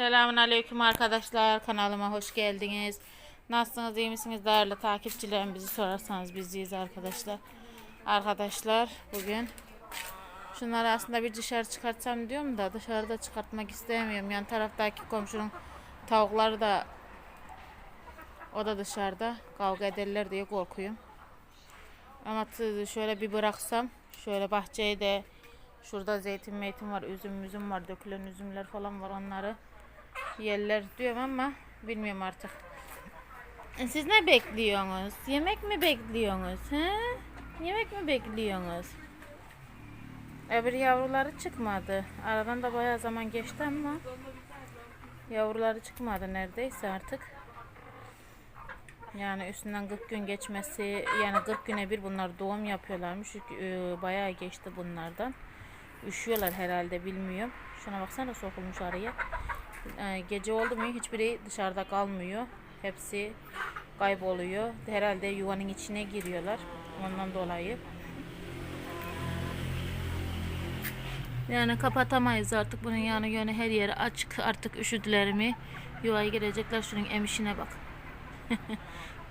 Selamun Aleyküm arkadaşlar. Kanalıma hoş geldiniz. Nasılsınız? iyi misiniz? Değerli takipçilerim bizi sorarsanız biziz arkadaşlar. Arkadaşlar bugün şunları aslında bir dışarı çıkartsam diyorum da dışarıda çıkartmak istemiyorum. Yan taraftaki komşunun tavukları da o da dışarıda kavga ederler diye korkuyorum. Ama şöyle bir bıraksam şöyle bahçeye de şurada zeytin meytin var, üzüm üzüm var, dökülen üzümler falan var onları yerler diyorum ama bilmiyorum artık. E, Siz ne bekliyorsunuz? Yemek mi bekliyorsunuz? He? Yemek mi bekliyorsunuz? Öbür yavruları çıkmadı. Aradan da bayağı zaman geçti ama yavruları çıkmadı neredeyse artık. Yani üstünden 40 gün geçmesi yani 40 güne bir bunlar doğum yapıyorlarmış. E, bayağı geçti bunlardan. Üşüyorlar herhalde bilmiyorum. Şuna baksana sokulmuş araya. E, gece oldu mu hiçbiri dışarıda kalmıyor. Hepsi kayboluyor. Herhalde yuvanın içine giriyorlar. Ondan dolayı. Yani kapatamayız artık bunun yanı yönü her yeri açık. Artık üşüdüler mi yuvaya girecekler. Şunun emişine bak.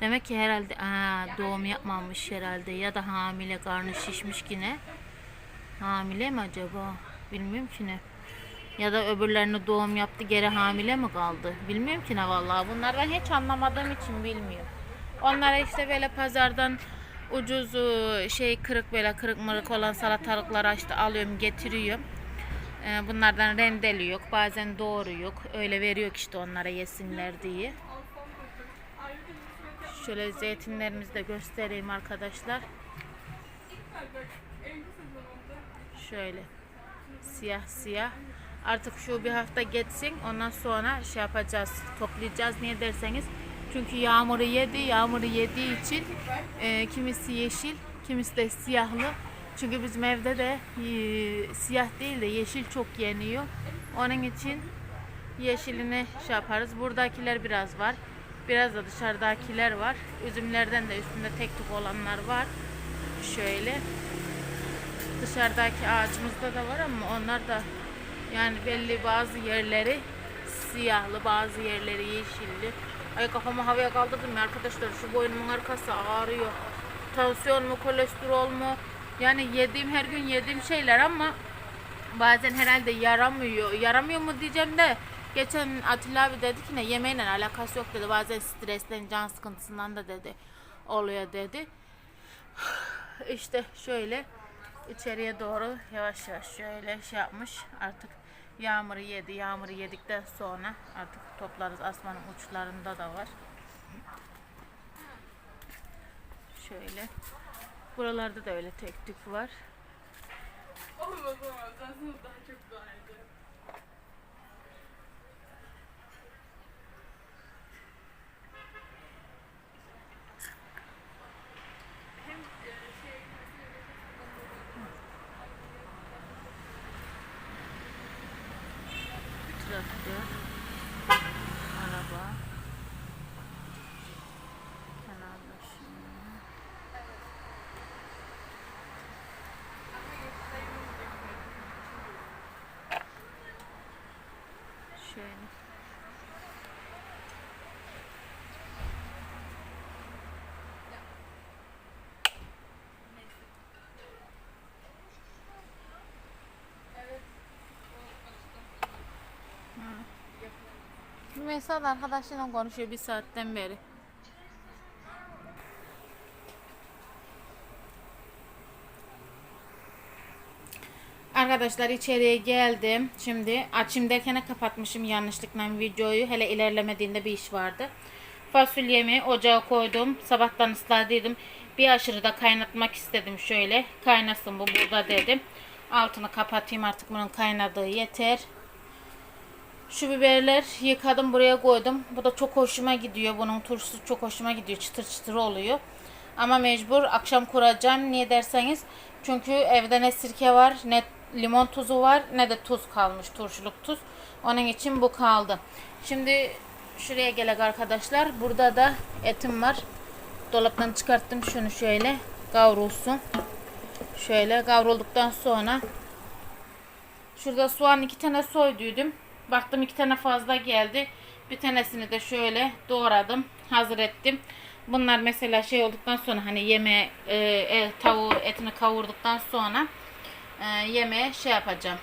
Demek ki herhalde aa, doğum yapmamış herhalde ya da hamile karnı şişmiş yine. Hamile mi acaba? Bilmiyorum ki ne. Ya da öbürlerini doğum yaptı geri hamile mi kaldı? Bilmiyorum ki ne vallahi. Bunlardan hiç anlamadığım için bilmiyorum. Onlara işte böyle pazardan ucuz e, şey kırık böyle kırık mırık olan salatalıkları işte alıyorum getiriyorum. E, Bunlardan rendeli yok. Bazen doğru yok. Öyle veriyor işte onlara yesinler diye. Şöyle zeytinlerimizi de göstereyim arkadaşlar. Şöyle siyah siyah. Artık şu bir hafta geçsin ondan sonra şey yapacağız toplayacağız. Niye derseniz çünkü yağmuru yedi yağmuru yediği için e, kimisi yeşil kimisi de siyahlı. Çünkü bizim evde de e, siyah değil de yeşil çok yeniyor. Onun için yeşilini şey yaparız. Buradakiler biraz var biraz da dışarıdakiler var. Üzümlerden de üstünde tek tük olanlar var. Şöyle dışarıdaki ağacımızda da var ama onlar da yani belli bazı yerleri siyahlı bazı yerleri yeşilli. Ay kafamı havaya kaldırdım ya arkadaşlar şu boynumun arkası ağrıyor. Tansiyon mu kolesterol mu? Yani yediğim her gün yediğim şeyler ama bazen herhalde yaramıyor. Yaramıyor mu diyeceğim de geçen Atilla abi dedi ki ne yemeğinle alakası yok dedi. Bazen stresten can sıkıntısından da dedi oluyor dedi. İşte şöyle içeriye doğru yavaş yavaş şöyle şey yapmış artık yağmuru yedi yağmuru yedikten sonra artık toplarız asmanın uçlarında da var şöyle buralarda da öyle tek tük var Olmaz olmaz. Sana daha çok dua ederim. Hem e, şey traktör araba kenarda şöyle. şöyle Mesut arkadaşıyla konuşuyor bir saatten beri. Arkadaşlar içeriye geldim. Şimdi açayım derken kapatmışım yanlışlıkla videoyu. Hele ilerlemediğinde bir iş vardı. Fasulyemi ocağa koydum. Sabahtan ısladıydım. Bir aşırı da kaynatmak istedim şöyle. Kaynasın bu burada dedim. Altını kapatayım artık bunun kaynadığı yeter. Şu biberler yıkadım buraya koydum. Bu da çok hoşuma gidiyor. Bunun turşusu çok hoşuma gidiyor. Çıtır çıtır oluyor. Ama mecbur akşam kuracağım. Niye derseniz. Çünkü evde ne sirke var ne limon tuzu var ne de tuz kalmış. Turşuluk tuz. Onun için bu kaldı. Şimdi şuraya gelek arkadaşlar. Burada da etim var. Dolaptan çıkarttım şunu şöyle kavrulsun. Şöyle kavrulduktan sonra şurada soğan iki tane soyduydum. Baktım iki tane fazla geldi. Bir tanesini de şöyle doğradım. Hazır ettim. Bunlar mesela şey olduktan sonra hani yemeğe e, e, tavuğu etini kavurduktan sonra e, yemeğe şey yapacağım.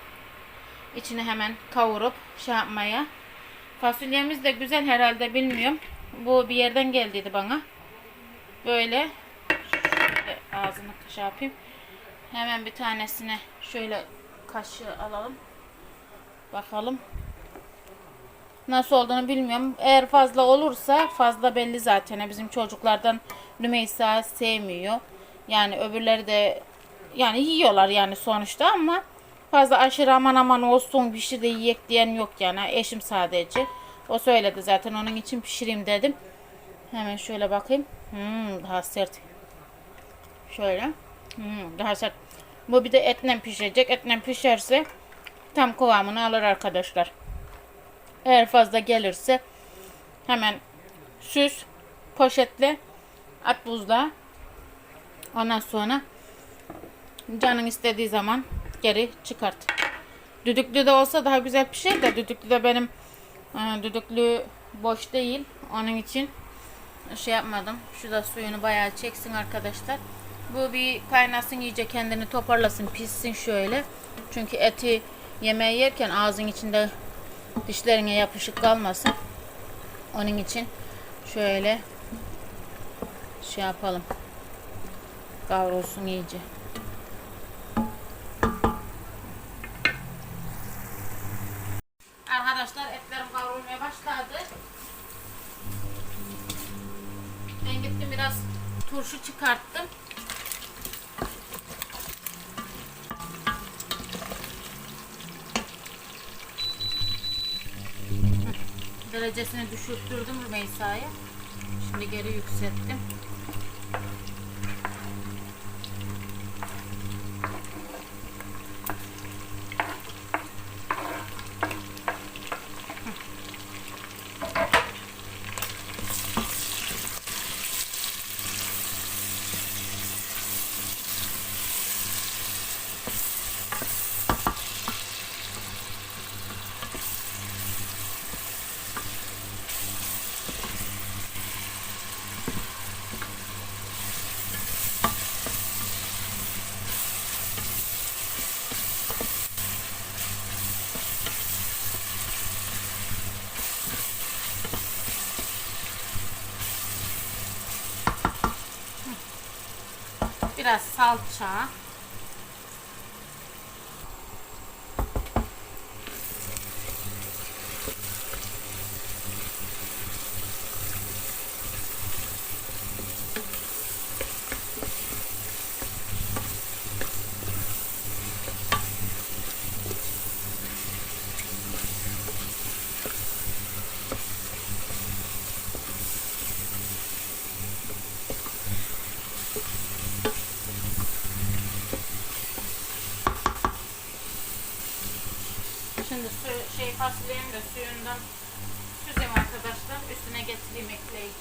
İçini hemen kavurup şey yapmaya. Fasulyemiz de güzel herhalde bilmiyorum. Bu bir yerden geldiydi bana. Böyle ağzını şey yapayım. Hemen bir tanesine şöyle kaşığı alalım. Bakalım. Nasıl olduğunu bilmiyorum. Eğer fazla olursa fazla belli zaten. Bizim çocuklardan Rümeysa sevmiyor. Yani öbürleri de yani yiyorlar yani sonuçta ama fazla aşırı aman aman olsun bir şey de yiyek diyen yok yani. Eşim sadece. O söyledi zaten onun için pişireyim dedim. Hemen şöyle bakayım. Hmm, daha sert. Şöyle. Hmm, daha sert. Bu bir de etle pişecek. Etle pişerse tam kıvamını alır arkadaşlar. Eğer fazla gelirse hemen süs poşetle at buzluğa. Ondan sonra canın istediği zaman geri çıkart. Düdüklü de olsa daha güzel pişer de düdüklü de benim e, düdüklü boş değil. Onun için şey yapmadım. Şu da suyunu bayağı çeksin arkadaşlar. Bu bir kaynasın iyice kendini toparlasın pişsin şöyle. Çünkü eti yemeği yerken ağzın içinde dişlerine yapışık kalmasın. Onun için şöyle şey yapalım. Kavrulsun iyice. Arkadaşlar etlerim kavrulmaya başladı. Ben gittim biraz turşu çıkarttım. Derecesini düşürttürdüm Rümeysa'ya. Şimdi geri yükselttim. Biraz salça. Şimdi su, şey suyundan süzeyim arkadaşlar. Üstüne getireyim ekleyeyim.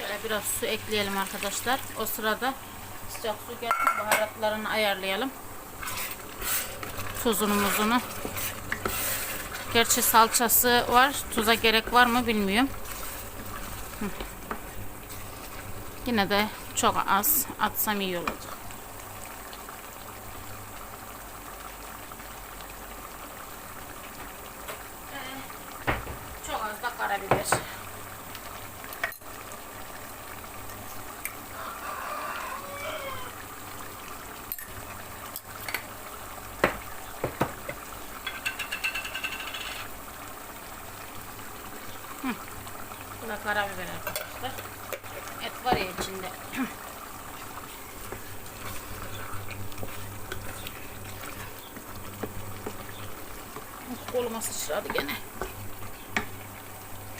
Şöyle biraz su ekleyelim arkadaşlar. O sırada sıcak su gelsin baharatlarını ayarlayalım. Tuzunu muzunu. Gerçi salçası var. Tuza gerek var mı bilmiyorum. Yine de çok az atsam iyi olacak. Ee, Çok az da karabiber. Da karabiber arkadaşlar. Et var ya içinde. Koluma sıçradı gene.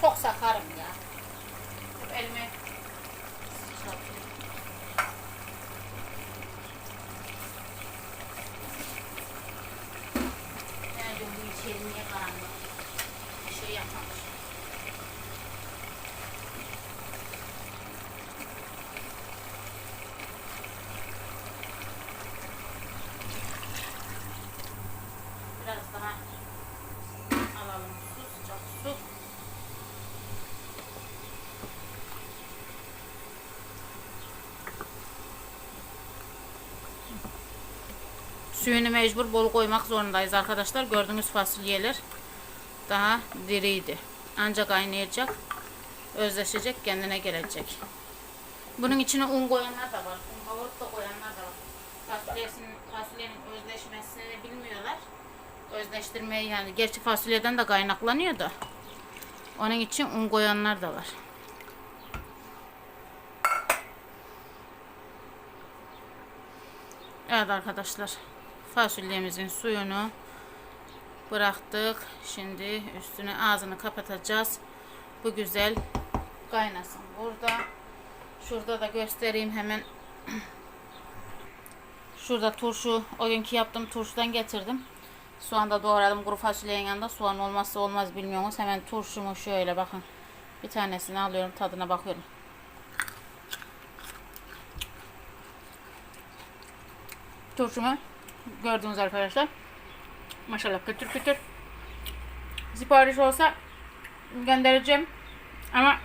Çok sakarım ya. Hep elime sıçradı. Nerede bu içeri niye karanlık? Bir şey yapmamış. Biraz daha alalım su, sıcak su. Suyunu mecbur bol koymak zorundayız arkadaşlar. Gördüğünüz fasulyeler daha diriydi. Ancak kaynayacak, özleşecek, kendine gelecek. Bunun içine un koyanlar da var. Un kavurup da koyanlar da var. Fasulyesinin, fasulyenin özleşmesini bilmiyorlar. Özleştirmeyi yani. Gerçi fasulyeden de kaynaklanıyor da. Onun için un koyanlar da var. Evet arkadaşlar. Fasulyemizin suyunu bıraktık. Şimdi üstüne ağzını kapatacağız. Bu güzel kaynasın burada. Şurada da göstereyim hemen. Şurada turşu, o günkü yaptığım turşudan getirdim. Soğan da doğradım kuru fasulyenin yanında. Soğan olmazsa olmaz bilmiyorsunuz. Hemen turşumu şöyle bakın. Bir tanesini alıyorum tadına bakıyorum. Turşumu gördünüz arkadaşlar. Maşallah kütür kütür. Sipariş olsa göndereceğim. Ama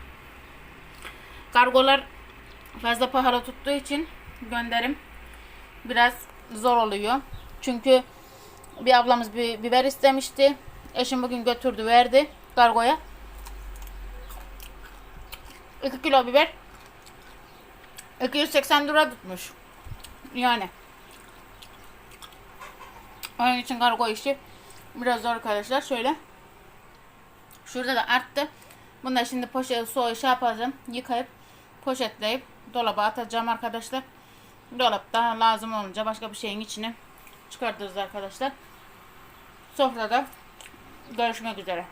kargolar fazla pahalı tuttuğu için gönderim biraz zor oluyor. Çünkü bir ablamız bir biber istemişti. Eşim bugün götürdü verdi kargoya. 2 kilo biber 280 lira tutmuş. Yani. Onun için kargo işi biraz zor arkadaşlar. Şöyle. Şurada da arttı. Bunu da şimdi poşet soğuk şey yapacağım. Yıkayıp poşetleyip dolaba atacağım arkadaşlar. Dolapta lazım olunca başka bir şeyin içine çıkartırız arkadaşlar. Sofrada görüşmek üzere.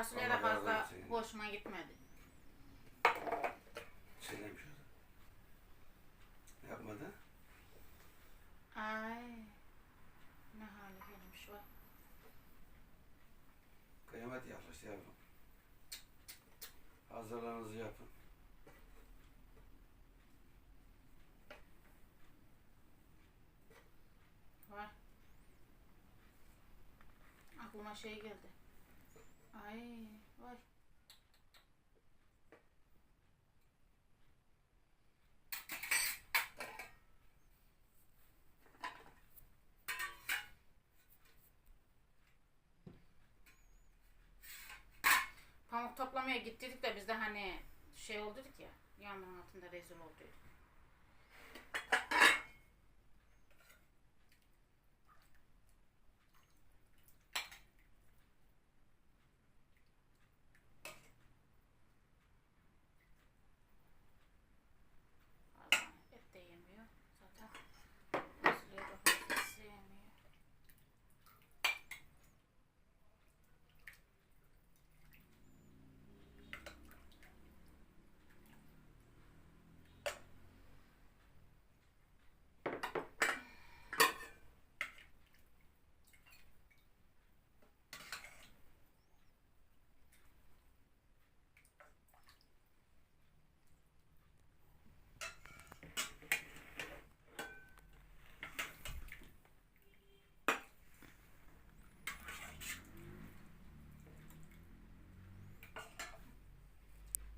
Fasulye de Allah razı fazla olsun. hoşuma gitmedi. Şeylemiş o da. Yapmadı. Ay. Ne hale gelmiş var. Kıyamet yaklaştı yavrum. Hazırlarınızı yapın. Var. Aklıma şey geldi. Ay vay. Pamuk toplamaya gittik de biz de hani şey olduk ya. Yağmurun altında rezil olduyduk. Bazen et de yemiyor. Zaten fasulyeyi de fazla sevmiyor.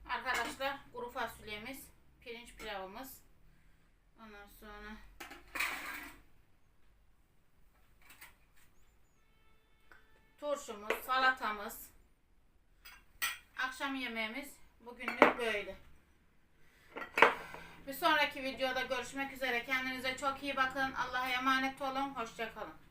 Arkadaşlar kuru fasulyemiz, pirinç pilavımız. Ondan sonra turşumuz, salatamız. Akşam yemeğimiz bugünlük böyle. Bir sonraki videoda görüşmek üzere. Kendinize çok iyi bakın. Allah'a emanet olun. Hoşçakalın.